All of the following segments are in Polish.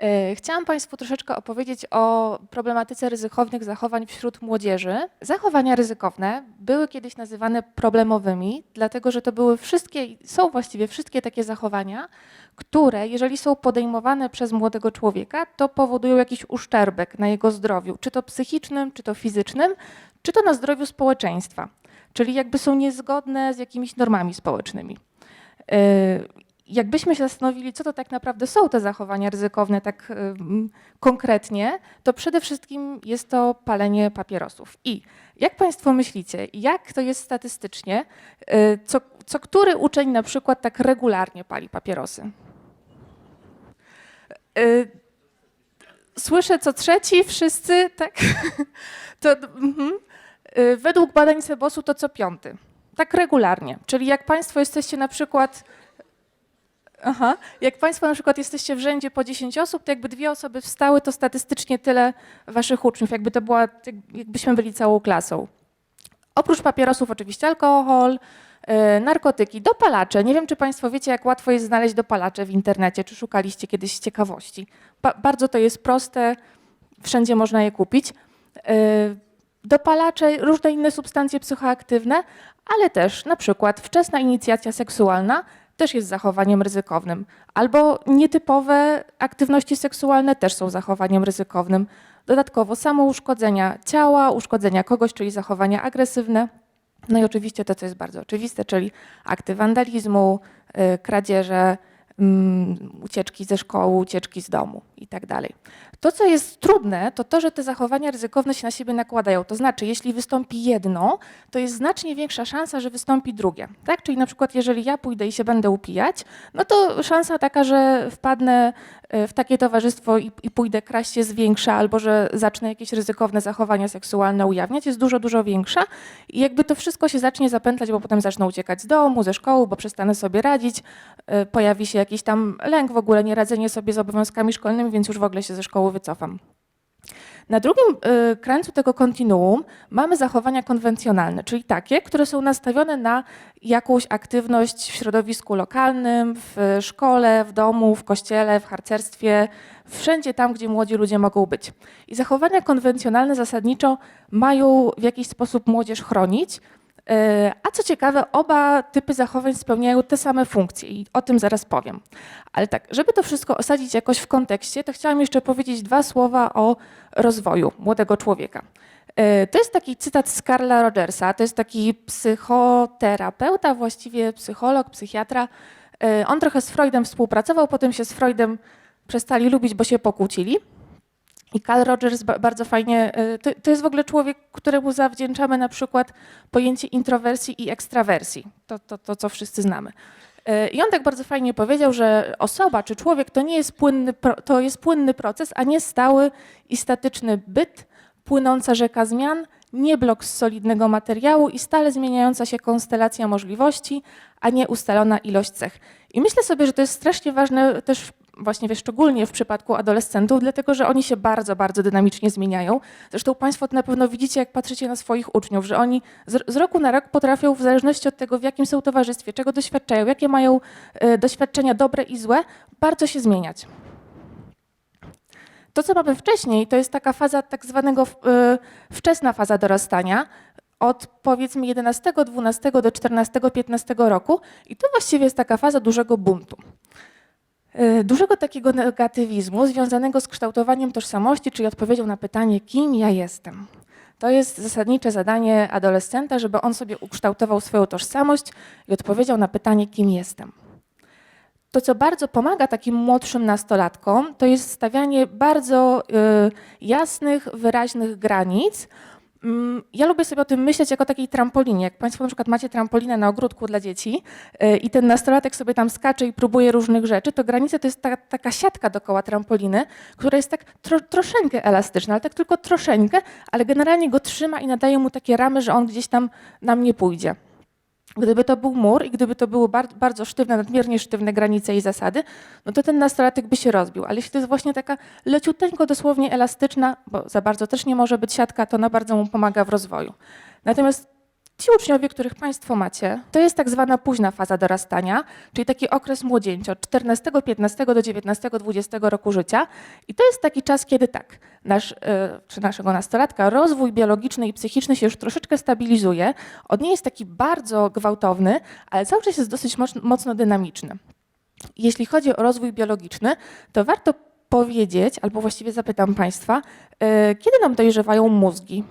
E, Chciałam Państwu troszeczkę opowiedzieć o problematyce ryzykownych zachowań wśród młodzieży. Zachowania ryzykowne były kiedyś nazywane problemowymi, dlatego że to były wszystkie, są właściwie wszystkie takie zachowania, które, jeżeli są podejmowane przez młodego człowieka, to powodują jakiś uszczerbek na jego zdrowiu, czy to psychicznym, czy to fizycznym, czy to na zdrowiu społeczeństwa, czyli jakby są niezgodne z jakimiś normami społecznymi. Jakbyśmy się zastanowili, co to tak naprawdę są te zachowania ryzykowne, tak ym, konkretnie, to przede wszystkim jest to palenie papierosów. I jak Państwo myślicie, jak to jest statystycznie, y, co, co który uczeń na przykład tak regularnie pali papierosy? Y, Słyszę co trzeci, wszyscy, tak? To. Y, Według badań Sebosu to co piąty. Tak regularnie. Czyli jak Państwo jesteście na przykład Aha. Jak Państwo na przykład jesteście w rzędzie po 10 osób, to jakby dwie osoby wstały, to statystycznie tyle Waszych uczniów, jakby to była, jakbyśmy byli całą klasą. Oprócz papierosów oczywiście alkohol, yy, narkotyki, dopalacze. Nie wiem, czy Państwo wiecie, jak łatwo jest znaleźć dopalacze w internecie, czy szukaliście kiedyś ciekawości. Ba bardzo to jest proste, wszędzie można je kupić. Yy, dopalacze, różne inne substancje psychoaktywne, ale też na przykład wczesna inicjacja seksualna, też jest zachowaniem ryzykownym. Albo nietypowe aktywności seksualne też są zachowaniem ryzykownym. Dodatkowo samo uszkodzenia ciała, uszkodzenia kogoś, czyli zachowania agresywne. No i oczywiście to, co jest bardzo oczywiste, czyli akty wandalizmu, yy, kradzieże, yy, ucieczki ze szkoły, ucieczki z domu i tak. To, co jest trudne, to to, że te zachowania ryzykowne się na siebie nakładają. To znaczy, jeśli wystąpi jedno, to jest znacznie większa szansa, że wystąpi drugie. Tak? Czyli na przykład, jeżeli ja pójdę i się będę upijać, no to szansa taka, że wpadnę w takie towarzystwo i, i pójdę kraść jest większa, albo że zacznę jakieś ryzykowne zachowania seksualne ujawniać, jest dużo, dużo większa. I jakby to wszystko się zacznie zapętlać, bo potem zacznę uciekać z domu, ze szkoły, bo przestanę sobie radzić, pojawi się jakiś tam lęk w ogóle, nieradzenie sobie z obowiązkami szkolnymi, więc już w ogóle się ze szkoły wycofam. Na drugim y, krańcu tego kontinuum mamy zachowania konwencjonalne, czyli takie, które są nastawione na jakąś aktywność w środowisku lokalnym, w szkole, w domu, w kościele, w harcerstwie, wszędzie tam, gdzie młodzi ludzie mogą być. I zachowania konwencjonalne zasadniczo mają w jakiś sposób młodzież chronić, a co ciekawe, oba typy zachowań spełniają te same funkcje i o tym zaraz powiem. Ale tak, żeby to wszystko osadzić jakoś w kontekście, to chciałam jeszcze powiedzieć dwa słowa o rozwoju młodego człowieka. To jest taki cytat z Karla Rogersa, to jest taki psychoterapeuta, właściwie psycholog, psychiatra. On trochę z Freudem współpracował, potem się z Freudem przestali lubić, bo się pokłócili. I Carl Rogers bardzo fajnie, to, to, jest w ogóle człowiek, któremu zawdzięczamy na przykład pojęcie introwersji i ekstrawersji, to, to, to co wszyscy znamy. I on tak bardzo fajnie powiedział, że osoba czy człowiek to nie jest płynny, to jest płynny proces, a nie stały i statyczny byt, płynąca rzeka zmian, nie blok z solidnego materiału i stale zmieniająca się konstelacja możliwości, a nie ustalona ilość cech. I myślę sobie, że to jest strasznie ważne też właśnie szczególnie w przypadku adolescentów, dlatego że oni się bardzo, bardzo dynamicznie zmieniają. Zresztą Państwo to na pewno widzicie, jak patrzycie na swoich uczniów, że oni z, roku na rok potrafią, w zależności od tego, w jakim są towarzystwie, czego doświadczają, jakie mają y, doświadczenia dobre i złe, bardzo się zmieniać. To, co mamy wcześniej, to jest taka faza tak zwanego y, wczesna faza dorastania, od powiedzmy 11, 12 do 14, 15 roku i to właściwie jest taka faza dużego buntu dużego takiego negatywizmu związanego z kształtowaniem tożsamości, czyli odpowiedzią na pytanie, kim ja jestem. To jest zasadnicze zadanie adolescenta, żeby on sobie ukształtował swoją tożsamość i odpowiedział na pytanie, kim jestem. To, co bardzo pomaga takim młodszym nastolatkom, to jest stawianie bardzo y, jasnych, wyraźnych granic, ja lubię sobie o tym myśleć jako takiej trampolinie. Jak Państwo na przykład macie trampolinę na ogródku dla dzieci y, i ten nastolatek sobie tam skacze i próbuje różnych rzeczy, to granica to jest ta, taka siatka dookoła trampoliny, która jest tak tro, troszeczkę elastyczna, ale tak tylko troszeczkę, ale generalnie go trzyma i nadaje mu takie ramy, że on gdzieś tam nam nie pójdzie. Gdyby to był mur i gdyby to były bardzo sztywne, nadmiernie sztywne granice i zasady, no to ten nastolatek by się rozbił. Ale jeśli to jest właśnie taka leciuteńko dosłownie elastyczna, bo za bardzo też nie może być siatka, to ona bardzo mu pomaga w rozwoju. Natomiast Ci uczniowie, których Państwo macie, to jest tak zwana późna faza dorastania, czyli taki okres młodzieńczy od 14, 15 do 19, 20 roku życia. I to jest taki czas, kiedy tak, nasz, y, czy naszego nastolatka, rozwój biologiczny i psychiczny się już troszeczkę stabilizuje. On nie jest taki bardzo gwałtowny, ale cały czas jest dosyć moc- mocno dynamiczny. Jeśli chodzi o rozwój biologiczny, to warto powiedzieć, albo właściwie zapytam Państwa, y, kiedy nam dojrzewają mózgi?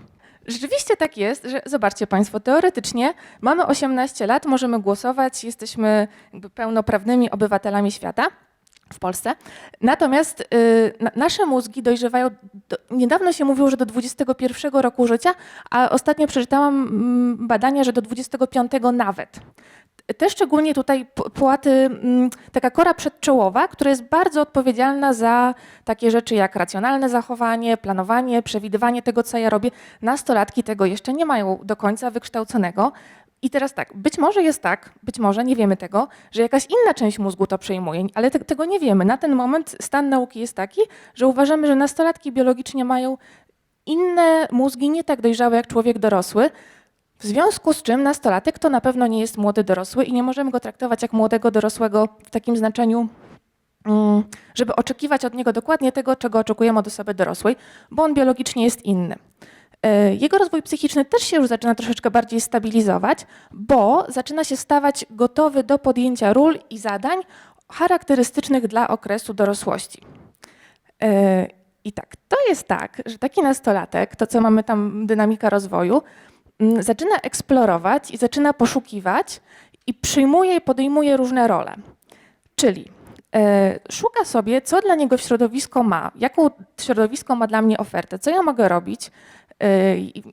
Rzeczywiście tak jest, że zobaczcie Państwo, teoretycznie mamy 18 lat, możemy głosować, jesteśmy pełnoprawnymi obywatelami świata w Polsce. Natomiast y, na, nasze mózgi dojrzewają, do, niedawno się mówiło, że do 21 roku życia, a ostatnio przeczytałam mm, badania, że do 25 nawet. Te szczególnie tutaj płaty, mm, taka kora przedczołowa, która jest bardzo odpowiedzialna za takie rzeczy jak racjonalne zachowanie, planowanie, przewidywanie tego, co ja robię. Nastolatki tego jeszcze nie mają do końca wykształconego. I teraz tak, być może jest tak, być może nie wiemy tego, że jakaś inna część mózgu to przejmuje, ale te, tego nie wiemy. Na ten moment stan nauki jest taki, że uważamy, że nastolatki biologicznie mają inne mózgi, nie tak dojrzałe jak człowiek dorosły. W związku z czym nastolatek to na pewno nie jest młody dorosły i nie możemy go traktować jak młodego dorosłego w takim znaczeniu, mm, żeby oczekiwać od niego dokładnie tego, czego oczekujemy od osoby dorosłej, bo on biologicznie jest inny. E, Jego rozwój psychiczny też się już zaczyna troszeczkę bardziej stabilizować, bo zaczyna się stawać gotowy do podjęcia ról i zadań charakterystycznych dla okresu dorosłości. E, I tak, to jest tak, że taki nastolatek, to co mamy tam dynamika rozwoju, zaczyna eksplorować i zaczyna poszukiwać i przyjmuje i podejmuje różne role. Czyli e, szuka sobie, co dla niego środowisko ma, jaką środowisko ma dla mnie ofertę, co ja mogę robić. E, I,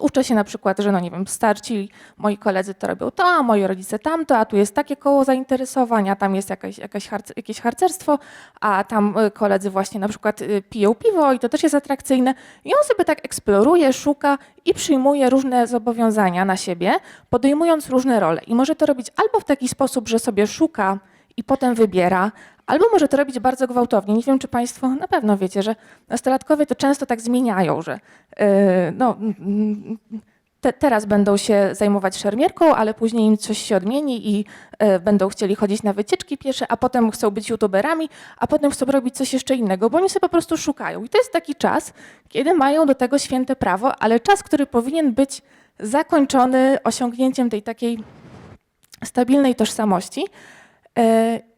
uczę się na przykład, że no nie wiem, starci moi koledzy to robią to, a moi rodzice tamto, a tu jest takie koło zainteresowań, a tam jest jakaś, jakaś jakieś harcerstwo, a tam e, koledzy właśnie na przykład e, piją piwo i to też jest atrakcyjne. I on sobie tak eksploruje, szuka i przyjmuje różne zobowiązania na siebie, podejmując różne role. I może to robić albo w taki sposób, że sobie szuka i potem wybiera, albo może to robić bardzo gwałtownie. Nie wiem, czy Państwo na pewno wiecie, że nastolatkowie to często tak zmieniają, że yy, no, te, teraz będą się zajmować szermierką, ale później im coś się odmieni i e, będą chcieli chodzić na wycieczki piesze, a potem chcą być youtuberami, a potem chcą robić coś jeszcze innego, bo oni sobie po prostu szukają. I to jest taki czas, kiedy mają do tego święte prawo, ale czas, który powinien być zakończony osiągnięciem tej takiej stabilnej tożsamości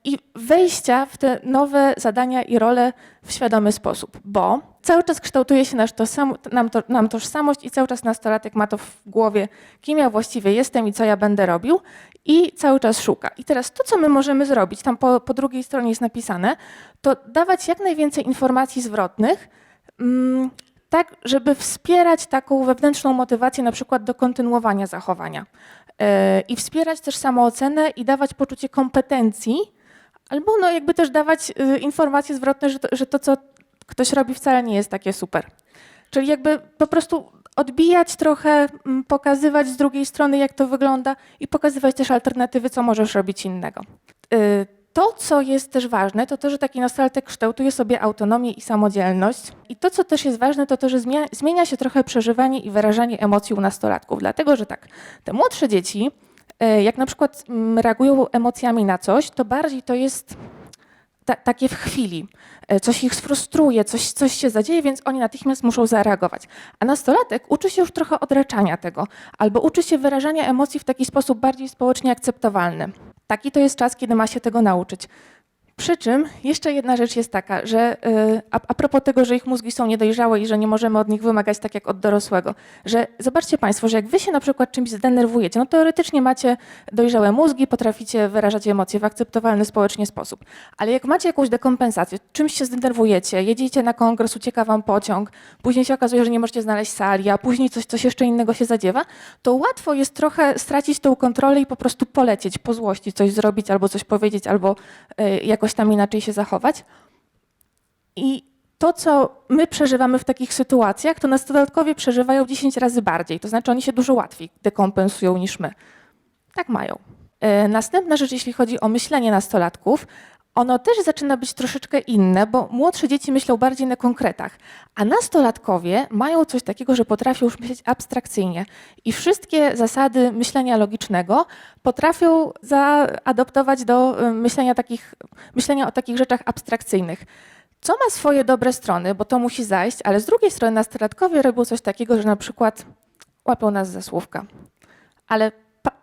i wejścia w te nowe zadania i role w świadomy sposób, bo cały czas kształtuje się nasz tożsam, nam, to, nam tożsamość i cały czas nastolatek ma to w głowie, kim ja właściwie jestem i co ja będę robił i cały czas szuka. I teraz to, co my możemy zrobić, tam po, po drugiej stronie jest napisane, to dawać jak najwięcej informacji zwrotnych, mm, tak, żeby wspierać taką wewnętrzną motywację na przykład do kontynuowania zachowania. I wspierać też samoocenę i dawać poczucie kompetencji, albo no jakby też dawać y, informacje zwrotne, że to, że to, co ktoś robi, wcale nie jest takie super. Czyli jakby po prostu odbijać trochę, mm, pokazywać z drugiej strony, jak to wygląda i pokazywać też alternatywy, co możesz robić innego. To, co jest też ważne, to to, że taki nastolatek kształtuje sobie autonomię i samodzielność. I to, co też jest ważne, to to, że zmienia, zmienia się trochę przeżywanie i wyrażanie emocji u nastolatków. Dlatego, że tak, te młodsze dzieci, y, jak na przykład mm, reagują emocjami na coś, to bardziej to jest ta, takie w chwili. E, Coś ich sfrustruje, coś, coś się zadzieje, więc oni natychmiast muszą zareagować. A nastolatek uczy się już trochę odraczania tego, albo uczy się wyrażania emocji w taki sposób bardziej społecznie akceptowalny. Taki to jest czas, kiedy ma się tego nauczyć. Przy czym jeszcze jedna rzecz jest taka, że y, a, a propos tego, że ich mózgi są niedojrzałe i że nie możemy od nich wymagać tak jak od dorosłego, że zobaczcie Państwo, że jak Wy się na przykład czymś zdenerwujecie, no teoretycznie macie dojrzałe mózgi, potraficie wyrażać emocje w akceptowalny społecznie sposób, ale jak macie jakąś dekompensację, czymś się zdenerwujecie, jedziecie na kongres, ucieka Wam pociąg, później się okazuje, że nie możecie znaleźć sali, a później coś, coś jeszcze innego się zadziewa, to łatwo jest trochę stracić tą kontrolę i po prostu polecieć, po złości coś zrobić albo coś powiedzieć, albo y, jakoś tam inaczej się zachować. I to, co my przeżywamy w takich sytuacjach, to nastolatkowie przeżywają 10 razy bardziej. To znaczy, oni się dużo łatwiej dekompensują niż my. Tak mają. E, Następna rzecz, jeśli chodzi o myślenie nastolatków, ono też zaczyna być troszeczkę inne, bo młodsze dzieci myślą bardziej na konkretach, a nastolatkowie mają coś takiego, że potrafią już myśleć abstrakcyjnie i wszystkie zasady myślenia logicznego potrafią zaadoptować do y, myślenia, takich, myślenia o takich rzeczach abstrakcyjnych. Co ma swoje dobre strony, bo to musi zajść, ale z drugiej strony nastolatkowie robią coś takiego, że na przykład łapią nas za słówka. Ale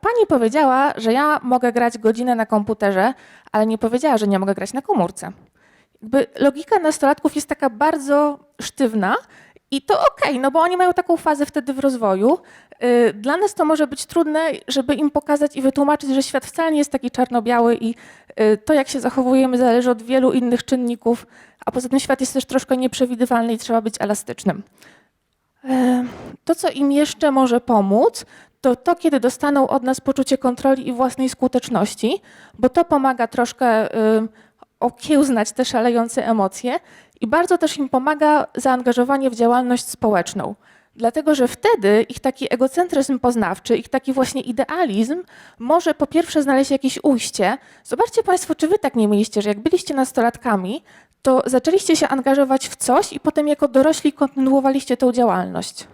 pani powiedziała, że ja mogę grać godzinę na komputerze, ale nie powiedziała, że nie mogę grać na komórce. Jakby logika nastolatków jest taka bardzo sztywna i to okej, no bo oni mają taką fazę wtedy w rozwoju. Y, Dla nas to może być trudne, żeby im pokazać i wytłumaczyć, że świat wcale nie jest taki czarno-biały i y, to, jak się zachowujemy, zależy od wielu innych czynników, a poza tym świat jest też troszkę nieprzewidywalny i trzeba być elastycznym. E, To, co im jeszcze może pomóc, to to, kiedy dostaną od nas poczucie kontroli i własnej skuteczności, bo to pomaga troszkę y, okiełznać te szalejące emocje i bardzo też im pomaga zaangażowanie w działalność społeczną. Dlatego, że wtedy ich taki egocentryzm poznawczy, ich taki właśnie idealizm może po pierwsze znaleźć jakieś ujście. Zobaczcie Państwo, czy Wy tak nie mieliście, że jak byliście nastolatkami, to zaczęliście się angażować w coś i potem jako dorośli kontynuowaliście tą działalność.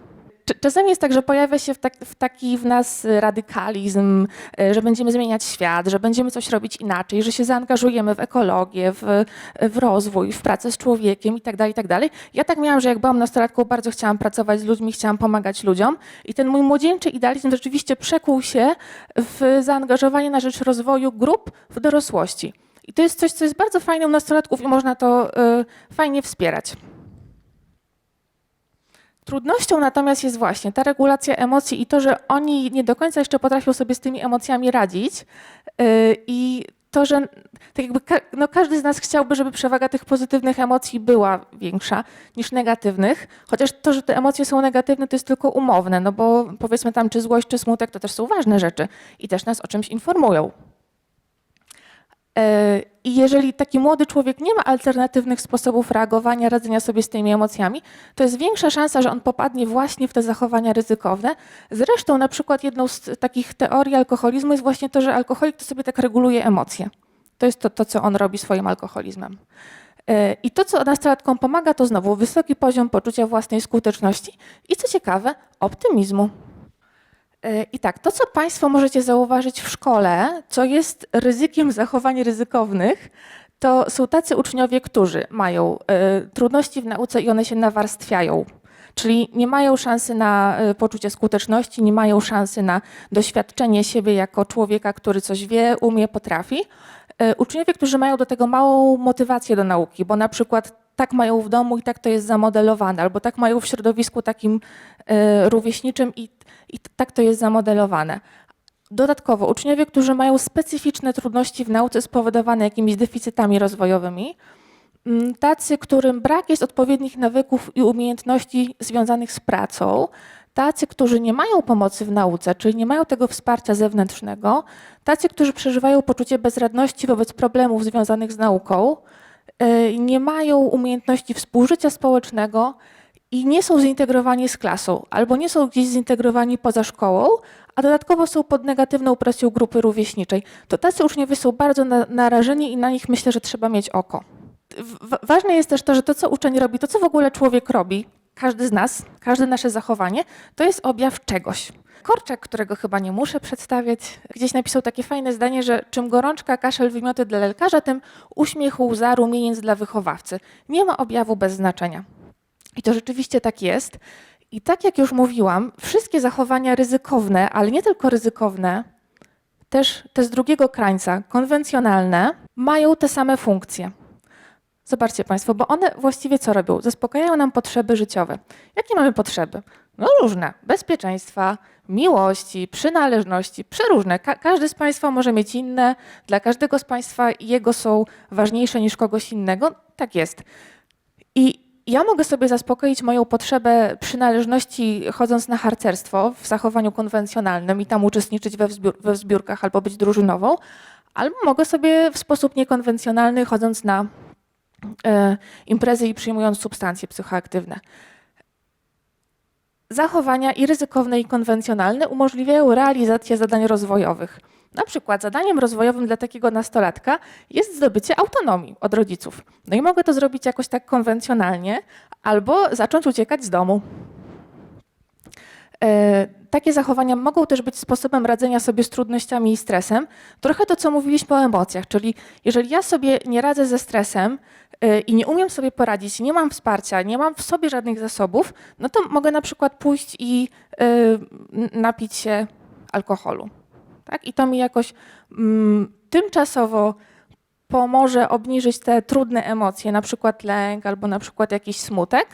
Cz- Czasami jest tak, że pojawia się w, tak, w taki w nas radykalizm, y, że będziemy zmieniać świat, że będziemy coś robić inaczej, że się zaangażujemy w ekologię, w, w rozwój, w pracę z człowiekiem itd., itd. Ja tak miałam, że jak byłam nastolatką, bardzo chciałam pracować z ludźmi, chciałam pomagać ludziom i ten mój młodzieńczy idealizm rzeczywiście przekuł się w zaangażowanie na rzecz rozwoju grup w dorosłości. I to jest coś, co jest bardzo fajne u nastolatków i można to y, fajnie wspierać. Trudnością natomiast jest właśnie ta regulacja emocji i to, że oni nie do końca jeszcze potrafią sobie z tymi emocjami radzić yy, i to, że tak jakby no każdy z nas chciałby, żeby przewaga tych pozytywnych emocji była większa niż negatywnych, chociaż to, że te emocje są negatywne, to jest tylko umowne, no bo powiedzmy tam czy złość, czy smutek, to też są ważne rzeczy i też nas o czymś informują. E, I jeżeli taki młody człowiek nie ma alternatywnych sposobów reagowania, radzenia sobie z tymi emocjami, to jest większa szansa, że on popadnie właśnie w te zachowania ryzykowne. Zresztą na przykład jedną z takich teorii alkoholizmu jest właśnie to, że alkoholik to sobie tak reguluje emocje. To jest to, to co on robi swoim alkoholizmem. E, I to, co nastolatkom pomaga, to znowu wysoki poziom poczucia własnej skuteczności i co ciekawe, optymizmu. E, I tak, to co Państwo możecie zauważyć w szkole, co jest ryzykiem zachowań ryzykownych, to są tacy uczniowie, którzy mają e, trudności w nauce i one się nawarstwiają. Czyli nie mają szansy na e, poczucie skuteczności, nie mają szansy na doświadczenie siebie jako człowieka, który coś wie, umie, potrafi. Uczniowie, którzy mają do tego małą motywację do nauki, bo na przykład tak mają w domu i tak to jest zamodelowane, albo tak mają w środowisku takim e, rówieśniczym i, i tak to jest zamodelowane. Dodatkowo uczniowie, którzy mają specyficzne trudności w nauce spowodowane jakimiś deficytami rozwojowymi, mm, tacy, którym brak jest odpowiednich nawyków i umiejętności związanych z pracą, tacy, którzy nie mają pomocy w nauce, czyli nie mają tego wsparcia zewnętrznego, tacy, którzy przeżywają poczucie bezradności wobec problemów związanych z nauką, y, nie mają umiejętności współżycia społecznego i nie są zintegrowani z klasą, albo nie są gdzieś zintegrowani poza szkołą, a dodatkowo są pod negatywną presją grupy rówieśniczej. To tacy uczniowie są bardzo na, narażeni i na nich myślę, że trzeba mieć oko. W- ważne jest też to, że to, co uczeń robi, to, co w ogóle człowiek robi, każdy z nas, każde nasze zachowanie, to jest objaw czegoś. Korczak, którego chyba nie muszę przedstawiać, gdzieś napisał takie fajne zdanie, że czym gorączka, kaszel, wymioty dla lekarza, tym uśmiech, łza, rumieniec dla wychowawcy. Nie ma objawu bez znaczenia. I to rzeczywiście tak jest. I tak jak już mówiłam, wszystkie zachowania ryzykowne, ale nie tylko ryzykowne, też te z drugiego krańca, konwencjonalne, mają te same funkcje. Zobaczcie Państwo, bo one właściwie co robią? Zaspokajają nam potrzeby życiowe. Jakie mamy potrzeby? No różne. Bezpieczeństwa, miłości, przynależności, przeróżne. Ka- każdy z Państwa może mieć inne. Dla każdego z Państwa jego są ważniejsze niż kogoś innego. Tak jest. I ja mogę sobie zaspokoić moją potrzebę przynależności chodząc na harcerstwo w zachowaniu konwencjonalnym i tam uczestniczyć we, wzbiór, we wzbiórkach albo być drużynową, albo mogę sobie w sposób niekonwencjonalny chodząc na imprezy i przyjmując substancje psychoaktywne. Zachowania i ryzykowne i konwencjonalne umożliwiają realizację zadań rozwojowych. Na przykład zadaniem rozwojowym dla takiego nastolatka jest zdobycie autonomii od rodziców. No i mogę to zrobić jakoś tak konwencjonalnie, albo zacząć uciekać z domu. E, Takie zachowania mogą też być sposobem radzenia sobie z trudnościami i stresem. Trochę to, co mówiliśmy o emocjach, czyli jeżeli ja sobie nie radzę ze stresem e, i nie umiem sobie poradzić, nie mam wsparcia, nie mam w sobie żadnych zasobów, no to mogę na przykład pójść i n- napić się alkoholu. Tak? I to mi jakoś mm, tymczasowo pomoże obniżyć te trudne emocje, na przykład lęk albo na przykład jakiś smutek.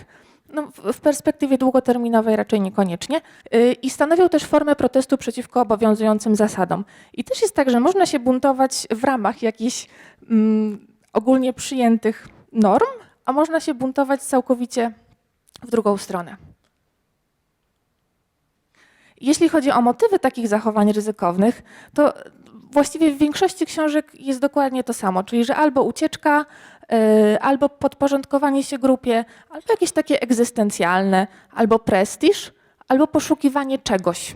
No, w- perspektywie długoterminowej raczej niekoniecznie. Yy, I stanowią też formę protestu przeciwko obowiązującym zasadom. I też jest tak, że można się buntować w ramach jakichś mm, ogólnie przyjętych norm, a można się buntować całkowicie w drugą stronę. Jeśli chodzi o motywy takich zachowań ryzykownych, to właściwie w większości książek jest dokładnie to samo, czyli że albo ucieczka, y, albo podporządkowanie się grupie, albo jakieś takie egzystencjalne, albo prestiż, albo poszukiwanie czegoś.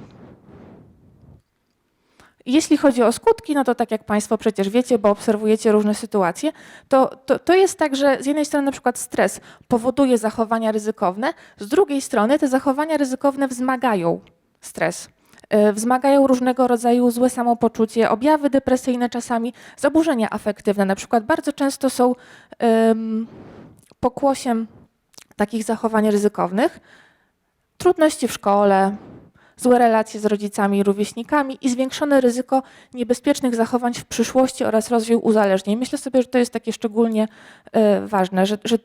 Jeśli chodzi o skutki, no to tak jak Państwo przecież wiecie, bo obserwujecie różne sytuacje, to, to, to jest tak, że z jednej strony na przykład stres powoduje zachowania ryzykowne, z drugiej strony te zachowania ryzykowne wzmagają stres. Y, Wzmagają różnego rodzaju złe samopoczucie, objawy depresyjne czasami, zaburzenia afektywne. Na przykład bardzo często są ym, pokłosiem takich zachowań ryzykownych trudności w szkole, złe relacje z rodzicami i rówieśnikami i zwiększone ryzyko niebezpiecznych zachowań w przyszłości oraz rozwój uzależnień. Myślę sobie, że to jest takie szczególnie y, ważne, że, że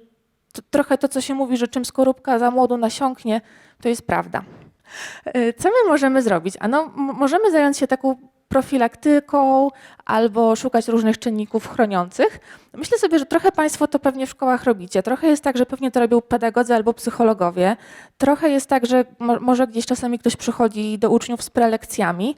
to, trochę to, co się mówi, że czym skorupka za młodu nasiąknie, to jest prawda. Y, Co my możemy zrobić? Ano, możemy zająć się taką profilaktyką albo szukać różnych czynników chroniących. Myślę sobie, że trochę Państwo to pewnie w szkołach robicie. Trochę jest tak, że pewnie to robią pedagodzy albo psychologowie. Trochę jest tak, że mo- może gdzieś czasami ktoś przychodzi do uczniów z prelekcjami.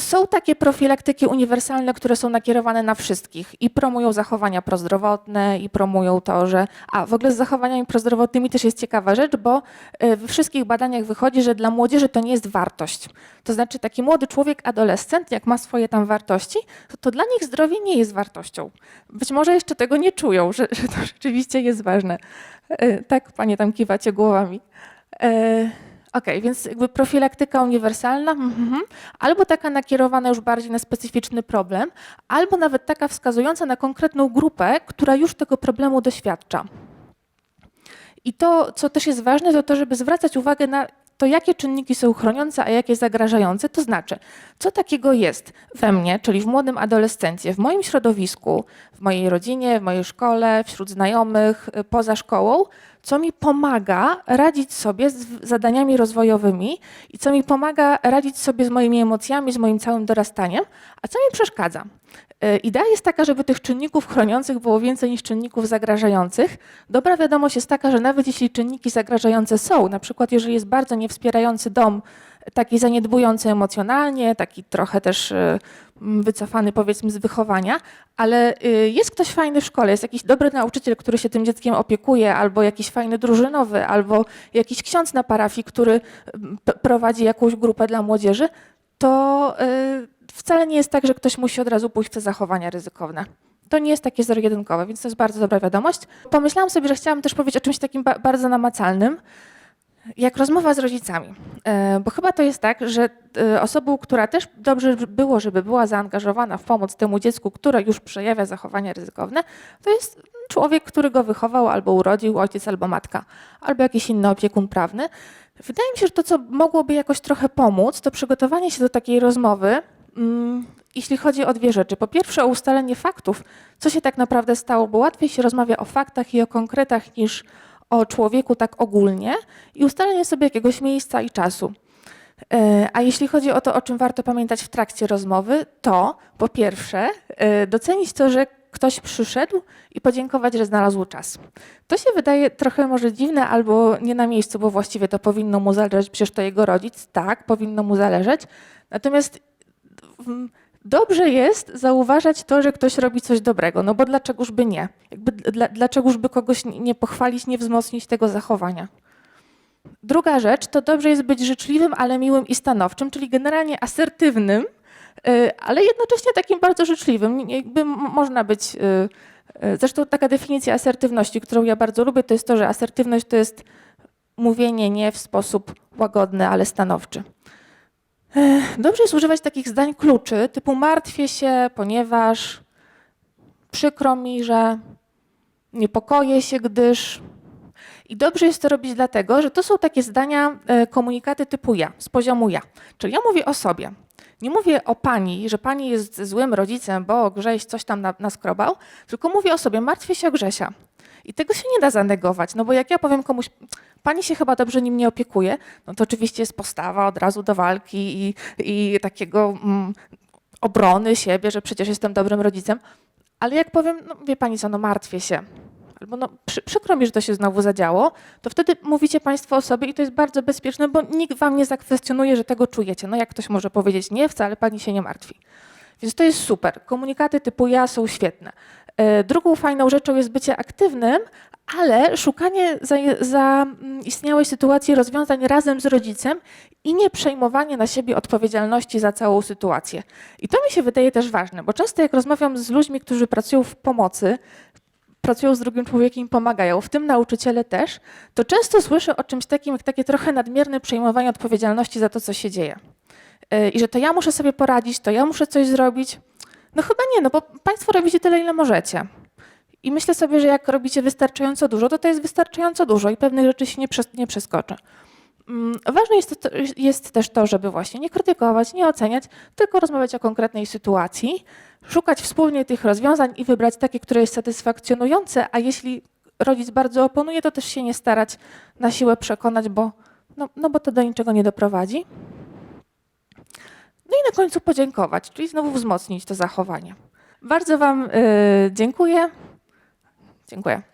Są takie profilaktyki uniwersalne, które są nakierowane na wszystkich i promują zachowania prozdrowotne i promują to, że. A w ogóle z zachowaniami prozdrowotnymi też jest ciekawa rzecz, bo y, we wszystkich badaniach wychodzi, że dla młodzieży to nie jest wartość. To znaczy, taki młody człowiek, adolescent, jak ma swoje tam wartości, to, to dla nich zdrowie nie jest wartością. Być może jeszcze tego nie czują, że, że to rzeczywiście jest ważne. Y, Tak, panie tam kiwacie głowami. Okej, więc jakby profilaktyka uniwersalna, mhm, albo taka nakierowana już bardziej na specyficzny problem, albo nawet taka wskazująca na konkretną grupę, która już tego problemu doświadcza. I to, co też jest ważne, to to, żeby zwracać uwagę na to, jakie czynniki są chroniące, a jakie zagrażające. To znaczy, co takiego jest we mnie, czyli w młodym adolescencie, w moim środowisku, w mojej rodzinie, w mojej szkole, wśród znajomych, y, poza szkołą, co mi pomaga radzić sobie z zadaniami rozwojowymi i co mi pomaga radzić sobie z moimi emocjami, z moim całym dorastaniem, a co mi przeszkadza. Y, Idea jest taka, żeby tych czynników chroniących było więcej niż czynników zagrażających. Dobra wiadomość jest taka, że nawet jeśli czynniki zagrażające są, na przykład jeżeli jest bardzo niewspierający dom, taki zaniedbujący emocjonalnie, taki trochę też m, wycofany powiedzmy z wychowania, ale y, jest ktoś fajny w szkole, jest jakiś dobry nauczyciel, który się tym dzieckiem opiekuje, albo jakiś fajny drużynowy, albo jakiś ksiądz na parafii, który prowadzi jakąś grupę dla młodzieży, to y, wcale nie jest tak, że ktoś musi od razu pójść w te zachowania ryzykowne. To nie jest takie zero-jedynkowe, więc to jest bardzo dobra wiadomość. Pomyślałam sobie, że chciałam też powiedzieć o czymś takim ba- bardzo namacalnym, jak rozmowa z rodzicami. E, Bo chyba to jest tak, że e, osobą, która też dobrze by było, żeby była zaangażowana w pomoc temu dziecku, które już przejawia zachowania ryzykowne, to jest człowiek, który go wychował albo urodził, ojciec albo matka, albo jakiś inny opiekun prawny. Wydaje mi się, że to, co mogłoby jakoś trochę pomóc, to przygotowanie się do takiej rozmowy, jeśli chodzi o dwie rzeczy. Po pierwsze, o ustalenie faktów, co się tak naprawdę stało, bo łatwiej się rozmawia o faktach i o konkretach niż o człowieku tak ogólnie i ustalenie sobie jakiegoś miejsca i czasu. E, A jeśli chodzi o to, o czym warto pamiętać w trakcie rozmowy, to po pierwsze e, docenić to, że ktoś przyszedł i podziękować, że znalazł czas. To się wydaje trochę może dziwne albo nie na miejscu, bo właściwie to powinno mu zależeć, przecież to jego rodzic, tak, powinno mu zależeć. Natomiast mm, dobrze jest zauważać to, że ktoś robi coś dobrego, no bo dlaczegoż by nie? Jakby dla, dlaczegoż by kogoś nie pochwalić, nie wzmocnić tego zachowania? Druga rzecz, to dobrze jest być życzliwym, ale miłym i stanowczym, czyli generalnie asertywnym, y, ale jednocześnie takim bardzo życzliwym. Jakby można być. y, y, Zresztą taka definicja asertywności, którą ja bardzo lubię, to jest to, że asertywność to jest mówienie nie w sposób łagodny, ale stanowczy. Ech, Dobrze jest używać takich zdań kluczy, typu martwię się, ponieważ przykro mi, że niepokoję się, gdyż. I dobrze jest to robić dlatego, że to są takie zdania, e, komunikaty typu ja, z poziomu ja. Czyli ja mówię o sobie. Nie mówię o pani, że pani jest złym rodzicem, bo Grześ coś tam na, naskrobał, tylko mówię o sobie, martwię się o Grzesia. I tego się nie da zanegować, no bo jak ja powiem komuś, pani się chyba dobrze nim nie opiekuje, no to oczywiście jest postawa od razu do walki i, i takiego mm, obrony siebie, że przecież jestem dobrym rodzicem. Ale jak powiem, no wie pani co, no martwię się, albo no przy, przykro mi, że to się znowu zadziało, to wtedy mówicie państwo o sobie i to jest bardzo bezpieczne, bo nikt wam nie zakwestionuje, że tego czujecie. No jak ktoś może powiedzieć, nie, wcale pani się nie martwi. Więc to jest super. Komunikaty typu ja są świetne. E, Drugą fajną rzeczą jest bycie aktywnym, ale szukanie za, za mm, sytuacji rozwiązań razem z rodzicem i nie przejmowanie na siebie odpowiedzialności za całą sytuację. I to mi się wydaje też ważne, bo często jak rozmawiam z ludźmi, którzy pracują w pomocy, pracują z drugim człowiekiem i pomagają, w tym nauczyciele też, to często słyszę o czymś takim, jak takie trochę nadmierne przejmowanie odpowiedzialności za to, co się dzieje. Yy, I że to ja muszę sobie poradzić, to ja muszę coś zrobić. No chyba nie, no bo państwo robicie tyle, ile możecie. I myślę sobie, że jak robicie wystarczająco dużo, to to jest wystarczająco dużo i pewnych rzeczy się nie, przes- nie przeskoczy. Mm, Ważne jest, to, jest też to, żeby właśnie nie krytykować, nie oceniać, tylko rozmawiać o konkretnej sytuacji, szukać wspólnie tych rozwiązań i wybrać takie, które jest satysfakcjonujące, a jeśli rodzic bardzo oponuje, to też się nie starać na siłę przekonać, bo, no, no bo to do niczego nie doprowadzi. No i na końcu podziękować, czyli znowu wzmocnić to zachowanie. Bardzo Wam y, dziękuję. Dziękuję.